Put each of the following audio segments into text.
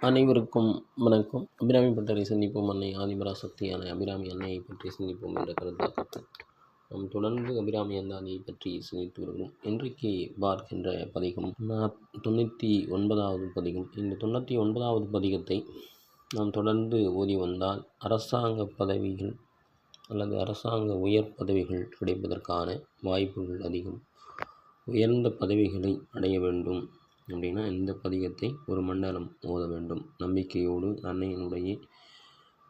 அனைவருக்கும் வணக்கம். அபிராமி பட்டரை சந்திப்போம். அன்னை ஆதிபராசக்தியான அபிராமி அன்னையை பற்றி சிந்திப்போம் என்ற கருத்தாக்கத்தை நாம் தொடர்ந்து அபிராமி அந்தாதியை பற்றி சிந்தித்து வருகிறோம். இன்றைக்கு பார்க்கின்ற பதிகம் தொண்ணூற்றி ஒன்பதாவது பதிகம். இந்த தொண்ணூற்றி ஒன்பதாவது பதிகத்தை நாம் தொடர்ந்து ஓதி வந்தால் அரசாங்க பதவிகள் அல்லது அரசாங்க உயர் பதவிகள் கிடைப்பதற்கான வாய்ப்புகள் அதிகம். உயர்ந்த பதவிகளை அடைய வேண்டும். அப்படின்னா இந்த பதிகத்தை ஒரு மண்டலம் ஓத வேண்டும். நம்பிக்கையோடு அன்னையினுடைய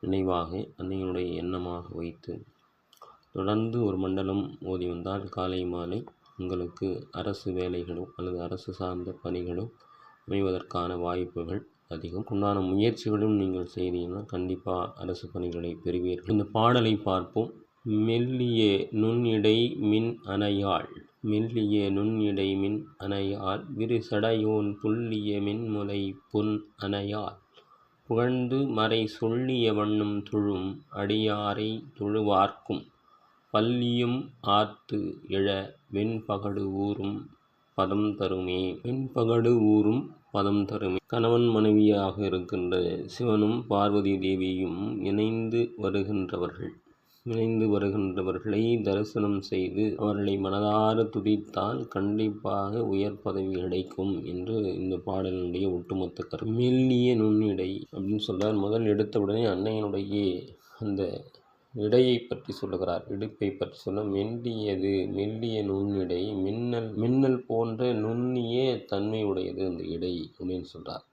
நினைவாக அன்னையினுடைய எண்ணமாக வைத்து தொடர்ந்து ஒரு மண்டலம் ஓதி வந்தால் காலை மாலை உங்களுக்கு அரசு வேலைகளோ அல்லது அரசு சார்ந்த பணிகளோ அமைவதற்கான வாய்ப்புகள் அதிகம். உண்டான முயற்சிகளும் நீங்கள் செய்தீங்கன்னா கண்டிப்பாக அரசு பணிகளை பெறுவீர்கள். இந்த பாடலை பார்ப்போம். மெல்லிய நுண்ணிடை மின் அணையாள் மெல்லிய நுண்ணிடை மின் அணையாள் விரிசடையோன் புல்லிய மின்முலை பொன் அணையாள் புகழ்ந்து மறை சொல்லிய வண்ணம் துழும் அடியாரை தொழுவார்க்கும். பல்லியும் ஆர்த்து எழ வெண்பகடு ஊறும் பதம் தருமே. வெண்பகடு ஊறும் பதம் தருமே. கணவன் மனைவியாக இருக்கின்ற சிவனும் பார்வதி தேவியும் இணைந்து வருகின்றவர்கள். இணைந்து வருகின்றவர்களை தரிசனம் செய்து அவர்களை மனதார துடித்தால் கண்டிப்பாக உயர் பதவி கிடைக்கும் என்று இந்த பாடலினுடைய ஒட்டுமொத்த கரு மெல்லிய நுண்ணிடை அப்படின்னு சொல்கிறார் முதல் எடுத்தவுடனே அன்னையனுடைய அந்த இடையை பற்றி சொல்லுகிறார். இடுப்பை பற்றி சொல்ல மெல்லியது மெல்லிய நுண்ணிடை மின்னல் மின்னல் போன்ற நுண்ணிய தன்மையுடையது அந்த இடை அப்படின்னு சொல்கிறார்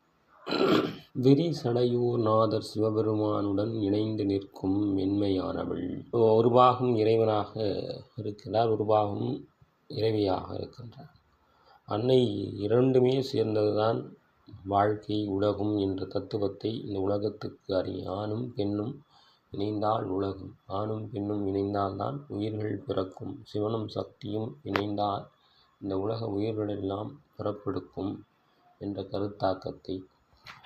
விரி சடையூர் நாதர் சிவபெருமானுடன் இணைந்து நிற்கும் மென்மையானவள். ஒரு பாகம் இறைவனாக இருக்கிறார் ஒரு பாகம் இறைவியாக இருக்கின்றார். அன்னை இரண்டுமே சேர்ந்ததுதான் வாழ்க்கை உலகம் என்ற தத்துவத்தை இந்த உலகத்துக்கு அறிய ஆணும் பெண்ணும் இணைந்தால் உலகம். ஆணும் பெண்ணும் இணைந்தால்தான் உயிர்கள் பிறக்கும். சிவனும் சக்தியும் இணைந்தால் இந்த உலக உயிர்களெல்லாம் பிறப்பெடுக்கும் என்ற கருத்தாக்கத்தை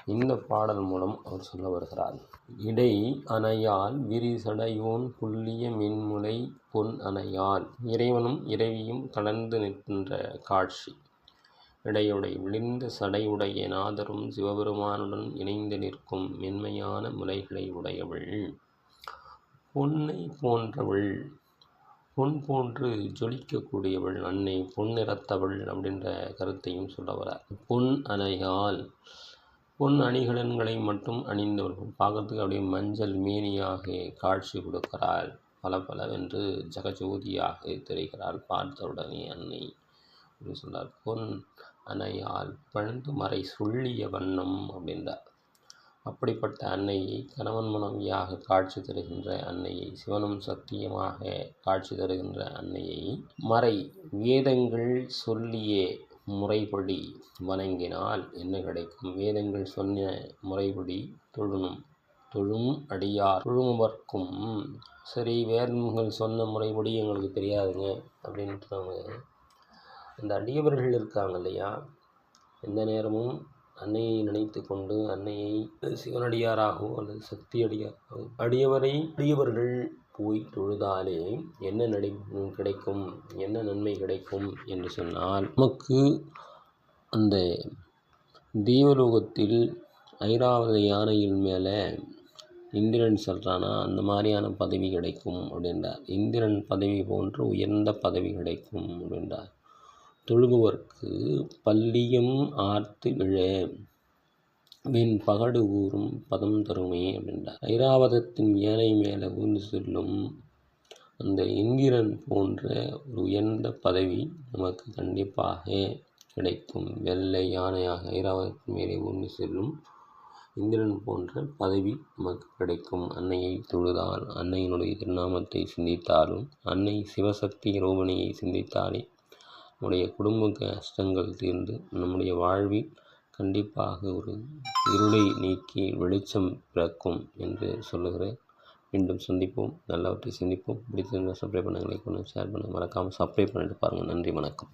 இந்த பாடல் மூலம் அவர் சொல்ல வருகிறார். இடை அணையால் விரிசடையோன் புள்ளிய மின்முலை பொன் அணையால் இறைவனும் இறைவியும் கலந்து நிற்கின்ற காட்சி. இடையுடை விழிந்த சடையுடைய நாதரும் சிவபெருமானுடன் இணைந்து நிற்கும் மென்மையான முலைகளை உடையவள். பொன்னை போன்றவள். பொன் போன்று ஜொலிக்கக்கூடியவள். அன்னை பொன்னிறத்தவள் அப்படின்ற கருத்தையும் சொல்ல வரார். பொன் அணையால் பொன் அணிகலன்களை மட்டும் அணிந்தவர்கள். பார்க்கறதுக்கு அப்படியே மஞ்சள் மேனியாக காட்சி கொடுக்கிறாள். பல பலவென்று ஜெகஜோதியாக தெரிகிறாள் பார்த்தவுடனே அன்னை அப்படின்னு சொன்னார் பொன் அன்னையால் பழுந்து மறை சொல்லிய வண்ணம் அப்படின்றார். அப்படிப்பட்ட அன்னையை கணவன் மனைவியாக காட்சி தருகின்ற அன்னையை சிவனும் சத்தியமாக காட்சி தருகின்ற அன்னையை மறை வேதங்கள் சொல்லிய முறைப்படி வணங்கினால் என்ன கிடைக்கும்? வேதங்கள் சொன்ன முறைப்படி தொழணும். தொழும் அடியார் தொழுமவர்க்கும். சரி வேதங்கள் சொன்ன முறைப்படி எங்களுக்கு தெரியாதுங்க அப்படின்றவங்க அந்த அடியவர்கள் இருக்காங்க இல்லையா? எந்த நேரமும் அன்னையை நினைத்து கொண்டு அன்னையை சிவனடியாராகவோ அல்லது சக்தி அடியாராகவோ அடியவரை அடியவர்கள் போய் தொழுதாலே என்ன நடை கிடைக்கும்? என்ன நன்மை கிடைக்கும்? என்று சொன்னால் நமக்கு அந்த தீவலோகத்தில் ஐராவத யானையின் மேலே இந்திரன் சொல்கிறானா அந்த மாதிரியான பதவி கிடைக்கும் அப்படின்றார். இந்திரன் பதவி போன்று உயர்ந்த பதவி கிடைக்கும் அப்படின்றார். தொழுகுவர்க்கு பள்ளியும் ஆர்த்து விழ வெண் பகடு ஊறும் பதம் தருமே அப்படின்றார். ஐராவதத்தின் ஏனை மேலே ஊர்ந்து செல்லும் அந்த இந்திரன் போன்ற ஒரு உயர்ந்த பதவி நமக்கு கண்டிப்பாக கிடைக்கும். வெள்ளை யானையாக ஐராவதத்தின் மேலே ஊர்ந்து செல்லும் இந்திரன் போன்ற பதவி நமக்கு கிடைக்கும். அன்னையை தொழுதால் அன்னையினுடைய திருநாமத்தை சிந்தித்தாலும் அன்னை சிவசக்தி ரோபணியை சிந்தித்தாலே நம்முடைய குடும்ப கஷ்டங்கள் தீர்ந்து நம்முடைய வாழ்வில் கண்டிப்பாக ஒரு இருளை நீக்கி வெளிச்சம் பிறக்கும் என்று சொல்லுகிறேன். மீண்டும் சந்திப்போம். நல்லவற்றை சிந்திப்போம். பிடித்திருந்தால் சப்ஸ்கிரைப் பண்ணுங்கள் லைக் பண்ணுங்கள் ஷேர் பண்ணுங்கள். மறக்காமல் சப்ஸ்கிரைப் பண்ணிட்டு பாருங்கள். நன்றி வணக்கம்.